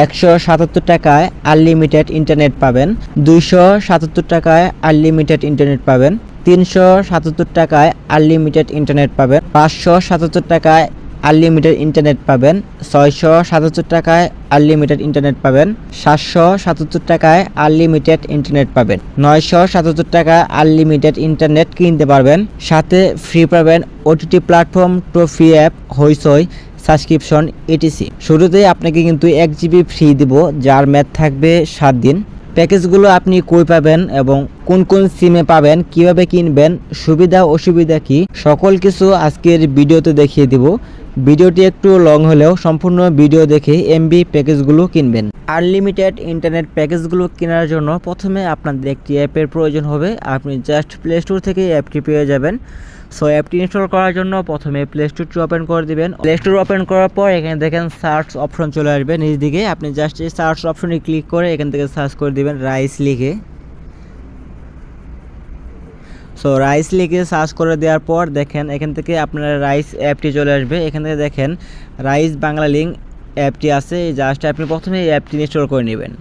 একশো সাতাত্তর টাকায় আনলিমিটেড ইন্টারনেট পাবেন, দুইশো সাতাত্তর টাকায় আনলিমিটেড ইন্টারনেট পাবেন, তিনশো সাতাত্তর টাকায় আনলিমিটেড ইন্টারনেট পাবেন, পাঁচশো সাতাত্তর টাকায় আনলিমিটেড ইন্টারনেট পাবেন, ছয়শো সাতাত্তর টাকায় আনলিমিটেড ইন্টারনেট পাবেন, সাতশো সাতাত্তর টাকায় আনলিমিটেড ইন্টারনেট পাবেন, নয়শো সাতাত্তর টাকায় আনলিমিটেড ইন্টারনেট কিনতে পারবেন, সাথে ফ্রি পাবেন OTT platform trophy app হইসই subscription ATC শুরুতেই আপনাকে কিন্তু এক জিবি ফ্রি দিব, যার ম্যাথ থাকবে সাত দিন। প্যাকেজগুলো আপনি কই পাবেন এবং কোন কোন সিমে পাবেন, কীভাবে কিনবেন, সুবিধা অসুবিধা কি, সকল কিছু আজকের ভিডিওতে দেখিয়ে দিব। ভিডিওটি একটু লং হলেও সম্পূর্ণ ভিডিও দেখে এমবি প্যাকেজগুলো কিনবেন। আনলিমিটেড ইন্টারনেট প্যাকেজগুলো কেনার জন্য প্রথমে আপনাদের একটি অ্যাপের প্রয়োজন হবে। আপনি জাস্ট প্লে স্টোর থেকে অ্যাপটি পেয়ে যাবেন। সো অ্যাপটি ইনস্টল করার জন্য প্রথমে প্লে স্টোরটি ওপেন করে দিবেন। প্লে স্টোর ওপেন করার পর এখানে দেখেন সার্চ অপশন চলে আসবে নিচ দিকে। আপনি জাস্ট এই সার্চ অপশনে ক্লিক করে এখান থেকে সার্চ করে দিবেন রাইস লিখে সো রাইস লিখে সার্চ করে দেওয়ার পর দেখেন এখান থেকে আপনার রাইস অ্যাপটি চলে আসবে। এখান থেকে দেখেন রাইস বাংলা লিঙ্ক অ্যাপটি আছে। জাস্ট আপনি প্রথমে এই অ্যাপটি ইনস্টল করে নেবেন।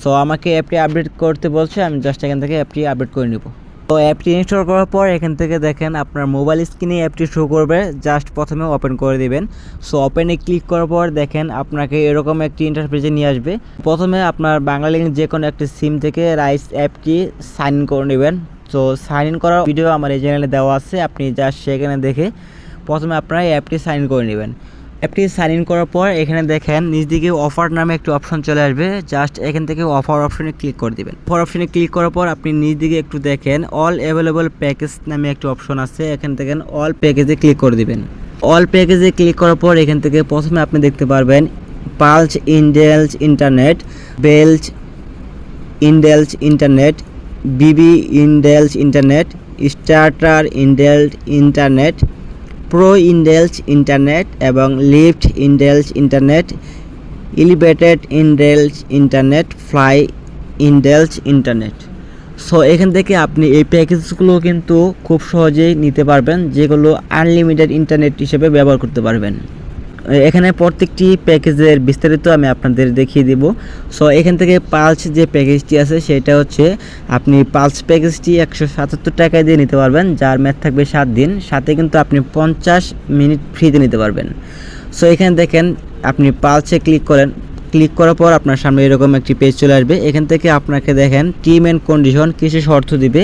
সো আমাকে অ্যাপটি আপডেট করতে বলছে, আমি জাস্ট এখান থেকে অ্যাপটি আপডেট করে নেব। তো অ্যাপটি ইনস্টল করার পর এখান থেকে দেখেন আপনার মোবাইল স্ক্রিনে অ্যাপটি শো করবে। জাস্ট প্রথমে ওপেন করে দিবেন। সো ওপেনে ক্লিক করার পর দেখেন আপনাকে এরকম একটি ইন্টারফেসে নিয়ে আসবে। প্রথমে আপনার বাংলা লিঙ্ক যে কোনো একটি সিম থেকে রাইস অ্যাপটি সাইন ইন করে নেবেন। তো সাইন ইন করার ভিডিও আমার এই চ্যানেলে দেওয়া আছে। আপনি জাস্ট সেখানে দেখে প্রথমে আপনারা অ্যাপটি সাইন ইন করে নেবেন। অ্যাপটি সাইন ইন করার পর এখানে দেখেন নিচ দিকে অফার নামে একটি অপশন চলে আসবে। জাস্ট এখান থেকে অফার অপশনে ক্লিক করে দিবেন। অফার অপশনে ক্লিক করার পর আপনি নিচ দিকে একটু দেখেন অল অ্যাভেলেবল প্যাকেজ নামে একটি অপশন আছে। এখান থেকে অল প্যাকেজে ক্লিক করে দিবেন। অল প্যাকেজে ক্লিক করার পর এখান থেকে প্রথমে আপনি দেখতে পারবেন পালস ইন্ডেলস ইন্টারনেট বেলচ ইন্ডেলস ইন্টারনেট বিবি endless internet starter endless internet pro endless internet এবং lift endless internet elevated endless internet fly endless internet so এখান থেকে আপনি এই প্যাকেজগুলো কিন্তু খুব সহজেই নিতে পারবেন, যেগুলো আনলিমিটেড ইন্টারনেট হিসেবে ব্যবহার করতে পারবেন। এখানে প্রত্যেকটি প্যাকেজের বিস্তারিত আমি আপনাদের দেখিয়ে দিব। সো এখান থেকে পালস যে প্যাকেজটি আছে, সেটা হচ্ছে আপনি পালস প্যাকেজটি একশো সাতাত্তর টাকায় দিয়ে নিতে পারবেন, যার ম্যাথ থাকবে সাত দিন। সাথে কিন্তু আপনি পঞ্চাশ মিনিট ফ্রিতে নিতে পারবেন। সো এখানে দেখেন, আপনি পালসে ক্লিক করেন ক্লিক করার পর আপনার সামনে এরকম একটি পেজ চলে আসবে। এখান থেকে আপনাকে দেখেন টিম অ্যান্ড কন্ডিশন কিছু শর্ত দিবে।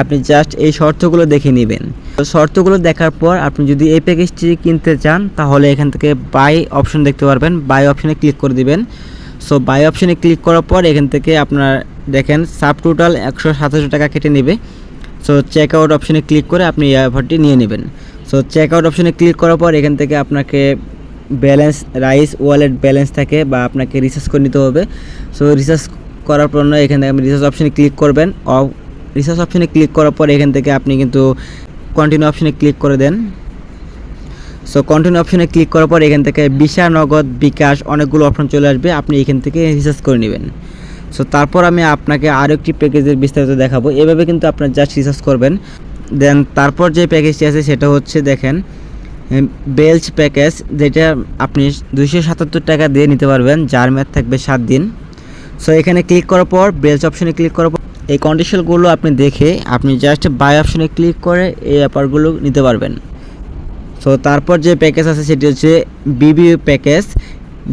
আপনি জাস্ট এই শর্তগুলো দেখে নেবেন। তো শর্তগুলো দেখার পর আপনি যদি এই প্যাকেজটি কিনতে চান, তাহলে এখান থেকে বাই অপশন দেখতে পারবেন। বাই অপশনে ক্লিক করে দিবেন। সো বাই অপশনে ক্লিক করার পর এখান থেকে আপনার দেখেন সাব টোটাল একশো সাতাশি টাকা কেটে নেবে। সো চেক আউট অপশনে ক্লিক করে আপনি অফারটি নিয়ে নেবেন। সো চেক আউট অপশনে ক্লিক করার পর এখান থেকে আপনাকে ব্যালেন্স রাইস ওয়ালেট ব্যালেন্স থাকে বা আপনাকে রিচার্জ করে নিতে হবে। সো রিচার্জ করার পর এখান থেকে আপনি রিচার্জ অপশনে ক্লিক করবেন। রিচার্জ অপশনে ক্লিক করার পর এখান থেকে আপনি কিন্তু কন্টিনিউ অপশনে ক্লিক করে দেন। সো কন্টিনিউ অপশনে ক্লিক করার পর এখান থেকে বিশা নগদ বিকাশ অনেকগুলো অপশন চলে আসবে। আপনি এখান থেকে রিচার্জ করে নেবেন। সো তারপর আমি আপনাকে আরও একটি প্যাকেজের বিস্তারিত দেখাবো। এভাবে কিন্তু আপনার জাস্ট রিচার্জ করবেন। দেন তারপর যে প্যাকেজটি আছে সেটা হচ্ছে দেখেন বেলচ প্যাকেজ যেটা আপনি দুইশো সাতাত্তর টাকা দিয়ে নিতে পারবেন, যার ম্যাথ থাকবে সাত দিন। সো এখানে ক্লিক করার পর, বেলচ অপশনে ক্লিক করার পর, এই কন্ডিশনগুলো আপনি দেখে আপনি জাস্ট বাই অপশনে ক্লিক করে এই অ্যাপারগুলো নিতে পারবেন। সো তারপর যে প্যাকেজ আছে, সেটি হচ্ছে বিবি প্যাকেজ।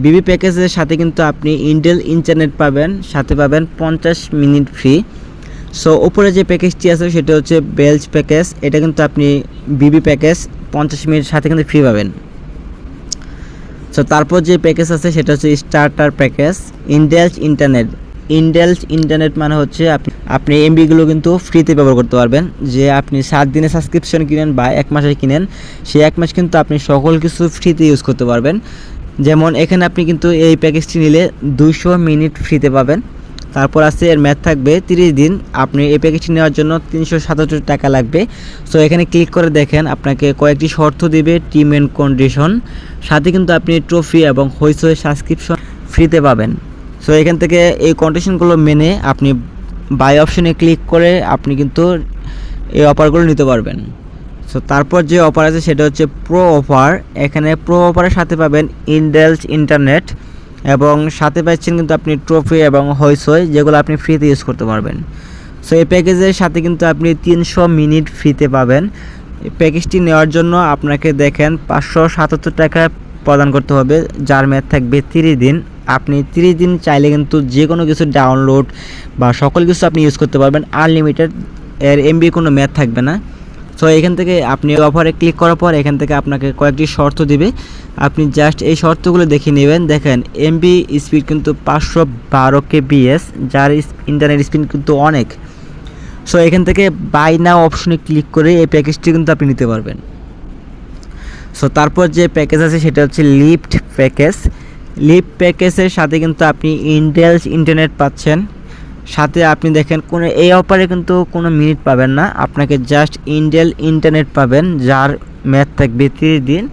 বিবি প্যাকেজের সাথে কিন্তু আপনি ইন্টেল ইন্টারনেট পাবেন, সাথে পাবেন পঞ্চাশ মিনিট ফ্রি সো উপরে যে প্যাকেজটি আছে, সেটা হচ্ছে বেলচ প্যাকেজ। এটা কিন্তু আপনি বিবি প্যাকেজ পঞ্চাশ মিনিট সাথে কিন্তু ফ্রি পাবেন। সো তারপর যে প্যাকেজ আছে, সেটা হচ্ছে starter package endless internet endless internet মানে হচ্ছে আপনি আপনি এমবিগুলো কিন্তু ফ্রিতে ব্যবহার করতে পারবেন। যে আপনি সাত দিনে সাবস্ক্রিপশন কিনেন বা এক মাসে কিনেন, সেই এক মাস কিন্তু আপনি সকল কিছু ফ্রিতে ইউজ করতে পারবেন। যেমন এখানে আপনি কিন্তু এই প্যাকেজটি নিলে দুইশো মিনিট ফ্রিতে পাবেন। তারপর আছে, এর ম্যাথ থাকবে তিরিশ দিন। আপনি এই প্যাকেজটি নেওয়ার জন্য তিনশো সাতাত্তর টাকা লাগবে। সো এখানে ক্লিক করে দেখেন, আপনাকে কয়েকটি শর্ত দিবে টিম অ্যান্ড কন্ডিশন সাথে কিন্তু আপনি ট্রফি এবং হইসই সাবস্ক্রিপশন ফ্রিতে পাবেন। সো এখান থেকে এই কন্ডিশনগুলো মেনে আপনি বাই অপশনে ক্লিক করে আপনি কিন্তু এই অফারগুলো নিতে পারবেন। সো তারপর যে অফার আছে সেটা হচ্ছে প্রো অফার এখানে প্রো অফারের সাথে পাবেন ইনডেলস ইন্টারনেট এবং সাথে পাচ্ছেন কিন্তু আপনি ট্রফি এবং হইসই যেগুলো আপনি ফ্রিতে ইউজ করতে পারবেন। সো এই প্যাকেজের সাথে কিন্তু আপনি তিনশো মিনিট ফ্রিতে পাবেন। প্যাকেজটি নেওয়ার জন্য আপনাকে দেখেন পাঁচশো সাতাত্তর টাকা প্রদান করতে হবে, যার মেয়াদ থাকবে তিরিশ দিন। আপনি তিরিশ দিন চাইলে কিন্তু যে কোনো কিছু ডাউনলোড বা সকল কিছু আপনি ইউজ করতে পারবেন। আনলিমিটেড এর এমবি কোনো মেয়াদ থাকবে না। সো এখান থেকে আপনি অফারে ক্লিক করার পর এখান থেকে আপনাকে কয়েকটি শর্ত দিবে। আপনি জাস্ট এই শর্তগুলো দেখে নেবেন। দেখেন এমবি স্পিড কিন্তু পাঁচশো বারো কে বিএস যার ইন্টারনেট স্পিড কিন্তু অনেক। সো এখান থেকে বাই নাও অপশনে ক্লিক করে এই প্যাকেজটি কিন্তু আপনি নিতে পারবেন। সো তারপর যে প্যাকেজ আছে সেটা হচ্ছে লিফট প্যাকেজ লিফট প্যাকেজের সাথে কিন্তু আপনি ইন্টেলস ইন্টারনেট পাচ্ছেন। সাথে আপনি দেখেন কোনো, এই অফারে কিন্তু কোনো মিনিট পাবেন না। আপনাকে জাস্ট ইন্ডেল ইন্টারনেট পাবেন, যার ম্যাথ থাকবে তিরিশ দিন।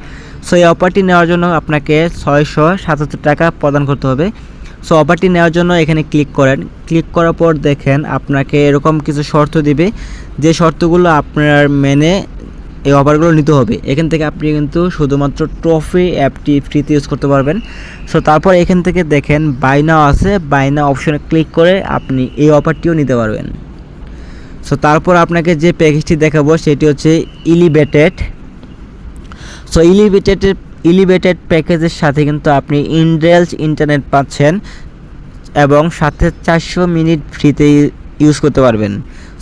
সো এই অফারটি নেওয়ার জন্য আপনাকে ছয়শো সাতাত্তর টাকা প্রদান করতে হবে। সো অফারটি নেওয়ার জন্য এখানে ক্লিক করেন। ক্লিক করার পর দেখেন আপনাকে এরকম কিছু শর্ত দিবে। যে শর্তগুলো আপনার মেনে এই অফারগুলো নিতে হবে। এখান থেকে আপনি কিন্তু শুধুমাত্র ট্রফি অ্যাপটি ফ্রিতে ইউজ করতে পারবেন। সো তারপর এখান থেকে দেখেন বাইনা আছে। বাইনা অপশনে ক্লিক করে আপনি এই অফারটিও নিতে পারবেন। সো তারপর আপনাকে যে প্যাকেজটি দেখাবো সেটি হচ্ছে ইলিভেটেড সো ইলিভেটেডের ইলিভেটেড প্যাকেজের সাথে কিন্তু আপনি ইনডেলস ইন্টারনেট পাচ্ছেন এবং সাথে চারশো মিনিট ফ্রিতে ইউজ করতে পারবেন।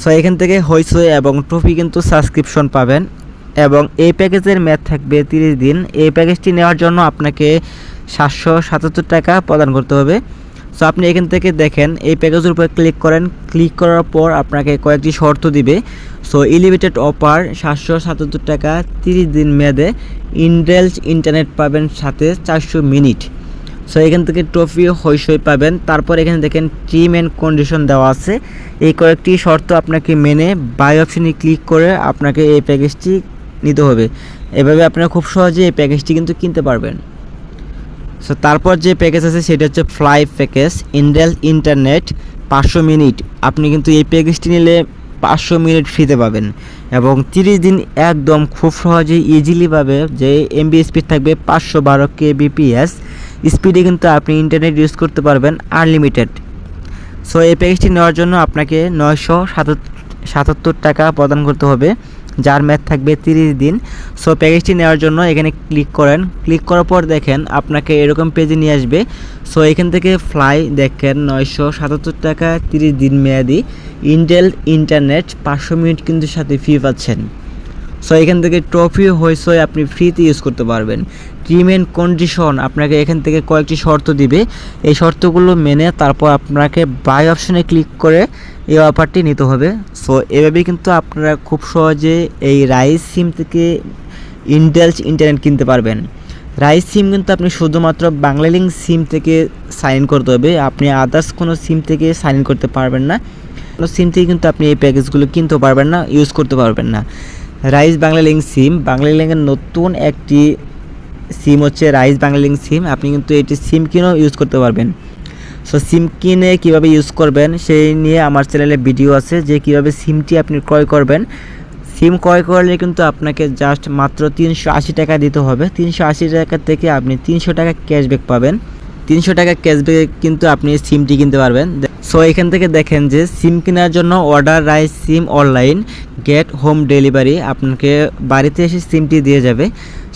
সো এখান থেকে হইসই এবং ট্রফি কিন্তু সাবস্ক্রিপশন পাবেন। এবং এই প্যাকেজের ম্যাথ থাকবে তিরিশ দিন। এই প্যাকেজটি নেওয়ার জন্য আপনাকে সাতশো সাতাত্তর টাকা প্রদান করতে হবে। সো আপনি এখান থেকে দেখেন, এই প্যাকেজের উপর ক্লিক করেন। ক্লিক করার পর আপনাকে কয়েকটি শর্ত দিবে। সো ইলিমিটেড অফার সাতশো সাতাত্তর টাকা, তিরিশ দিন মেয়াদে। ইনডেলস ইন্টারনেট পাবেন সাথে চারশো মিনিট। সো এখান থেকে ট্রফি হইসই পাবেন। তারপর এখানে দেখেন টিম অ্যান্ড কন্ডিশন দেওয়া আছে। এই কয়েকটি শর্ত আপনাকে মেনে বাই অপশনে ক্লিক করে আপনাকে এই প্যাকেজটি নিতে হবে। এভাবে আপনারা খুব সহজে এই প্যাকেজটি কিন্তু কিনতে পারবেন। সো তারপর যে প্যাকেজ আছে সেটা হচ্ছে ফ্লাই প্যাকেজ ইন্ডেল ইন্টারনেট পাঁচশো মিনিট। আপনি কিন্তু এই প্যাকেজটি নিলে পাঁচশো মিনিট ফ্রিতে পাবেন। এবং তিরিশ দিন একদম খুব সহজেই ইজিলি পাবে যে এমবি স্পিড থাকবে পাঁচশো বারো কেবিপিএস স্পিডে কিন্তু আপনি ইন্টারনেট ইউজ করতে পারবেন আনলিমিটেড সো এই প্যাকেজটি নেওয়ার জন্য আপনাকে নয়শো সাতাত্তর টাকা প্রদান করতে হবে। যার ম্যাথ থাকবে তিরিশ দিন। সো প্যাকেজটি নেওয়ার জন্য এখানে ক্লিক করেন। ক্লিক করার পর দেখেন আপনাকে এরকম পেজে নিয়ে আসবে। সো এখান থেকে ফ্লাই দেখেন নয়শো সাতাত্তর টাকা তিরিশ দিন মেয়াদি। ইন্টেল ইন্টারনেট পাঁচশো মিনিট কিন্তু সাথে ফ্রি পাচ্ছেন। সো এখান থেকে ট্রফি হয়েছে আপনি ফ্রিতে ইউজ করতে পারবেন। টিম অ্যান্ড কন্ডিশন আপনাকে এখান থেকে কয়েকটি শর্ত দিবে। এই শর্তগুলো মেনে তারপর আপনাকে বাই অপশনে ক্লিক করে এই অফারটি নিতে হবে। সো এভাবেই কিন্তু আপনারা খুব সহজে এই রাইস সিম থেকে ইন্টেলস ইন্টারনেট কিনতে পারবেন। রাইস সিম কিন্তু আপনি শুধুমাত্র বাংলালিঙ্ক সিম থেকে সাইন ইন করতে হবে। আপনি আদার্স কোনো সিম থেকে সাইন ইন করতে পারবেন না। কোনো সিম থেকে কিন্তু আপনি এই প্যাকেজগুলো কিনতে পারবেন না ইউজ করতে পারবেন না। রাইস বাংলা লিঙ্ক সিম বাংলা লিঙ্কের নতুন একটি সিম হচ্ছে রাইস বাংলা সিম, আপনি কিন্তু এটি সিম কিনেও ইউজ করতে পারবেন। সো সিম কিনে কীভাবে ইউজ করবেন, সেই নিয়ে আমার চ্যানেলে ভিডিও আছে যে কীভাবে সিমটি আপনি ক্রয় করবেন। সিম ক্রয় করলে কিন্তু আপনাকে জাস্ট মাত্র তিনশো আশি টাকা দিতে হবে। তিনশো আশি টাকা থেকে আপনি তিনশো টাকা ক্যাশব্যাক পাবেন। তিনশো টাকা ক্যাশব্যাক কিন্তু আপনি সিমটি কিনতে পারবেন। সো এখান থেকে দেখেন যে সিম কেনার জন্য order rice SIM online get home delivery আপনাকে বাড়িতে এসে সিমটি দিয়ে যাবে।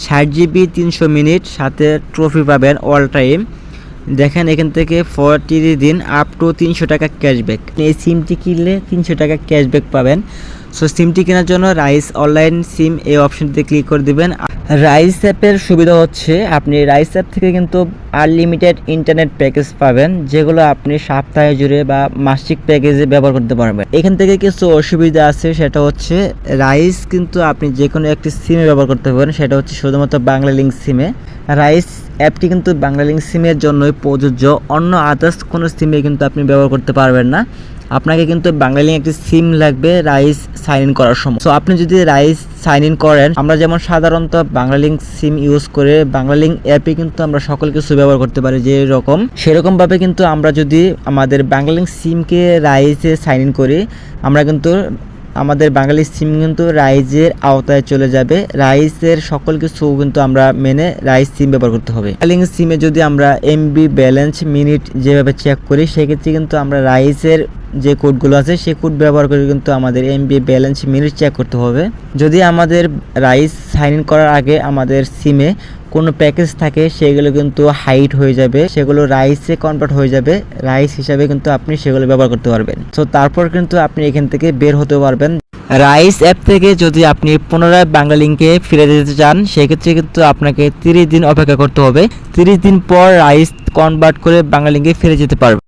ষাট জিবি তিনশো মিনিট, সাথে ট্রফি পাবেন অল টাইম দেখেন এখান থেকে ফর্টি দিন আপ টু তিনশো টাকা ক্যাশব্যাক এই সিমটি কিনলে তিনশো টাকা ক্যাশব্যাক পাবেন। সো সিমটি কেনার জন্য রাইস অনলাইন সিম এই অপশনটিতে ক্লিক করে দিবেন। রাইস অ্যাপের সুবিধা হচ্ছে, আপনি রাইস অ্যাপ থেকে কিন্তু আনলিমিটেড ইন্টারনেট প্যাকেজ পাবেন, যেগুলো আপনি সপ্তাহে জুড়ে বা মাসিক প্যাকেজে ব্যবহার করতে পারবেন। এখান থেকে কিছু অসুবিধা আছে, সেটা হচ্ছে রাইস কিন্তু আপনি যে কোনো একটি সিমে ব্যবহার করতে পারেন, সেটা হচ্ছে শুধুমাত্র বাংলা লিঙ্ক সিমে রাইস অ্যাপটি কিন্তু বাংলা লিঙ্ক সিমের জন্যই প্রযোজ্য, অন্য আদার্স কোনো সিমে কিন্তু আপনি ব্যবহার করতে পারবেন না। আপনাকে কিন্তু বাংলালিং একটি সিম লাগবে রাইস সাইন ইন করার সময়। সো আপনি যদি রাইস সাইন ইন করেন, আমরা যেমন সাধারণত বাংলালিং সিম ইউজ করে বাংলালিং অ্যাপে কিন্তু আমরা সকল কিছু ব্যবহার করতে পারি যে রকম। সেরকমভাবে কিন্তু আমরা যদি আমাদের বাংলালিং সিমকে রাইসে সাইন ইন করি, আমরা কিন্তু আমাদের বাঙালি সিম কিন্তু রাইজের আওতায় চলে যাবে। রাইসের সকল কিছু কিন্তু আমরা মেনে রাইস সিম ব্যবহার করতে হবে। বাঙালি সিমে যদি আমরা এমবি ব্যালেন্স মিনিট যেভাবে চেক করি, সেক্ষেত্রে কিন্তু আমরা রাইসের যে কোডগুলো আছে, সেই কোড ব্যবহার করে কিন্তু আমাদের এমবি ব্যালেন্স মিনিট চেক করতে হবে। যদি আমাদের রাইস সাইন ইন করার আগে আমাদের সিমে কোনো প্যাকেজ থাকে, সেগুলো কিন্তু হাইট হয়ে যাবে, সেগুলো রাইসে কনভার্ট হয়ে যাবে রাইস হিসাবে কিন্তু আপনি সেগুলো ব্যবহার করতে পারবেন। তো তারপর কিন্তু আপনি এখান থেকে বের হতে পারবেন। রাইস অ্যাপ থেকে যদি আপনি পুনরায় বাংলালিংকে ফিরে যেতে চান, সেক্ষেত্রে কিন্তু আপনাকে তিরিশ দিন অপেক্ষা করতে হবে। তিরিশ দিন পর রাইস কনভার্ট করে বাংলালিংকে ফিরে যেতে পারবে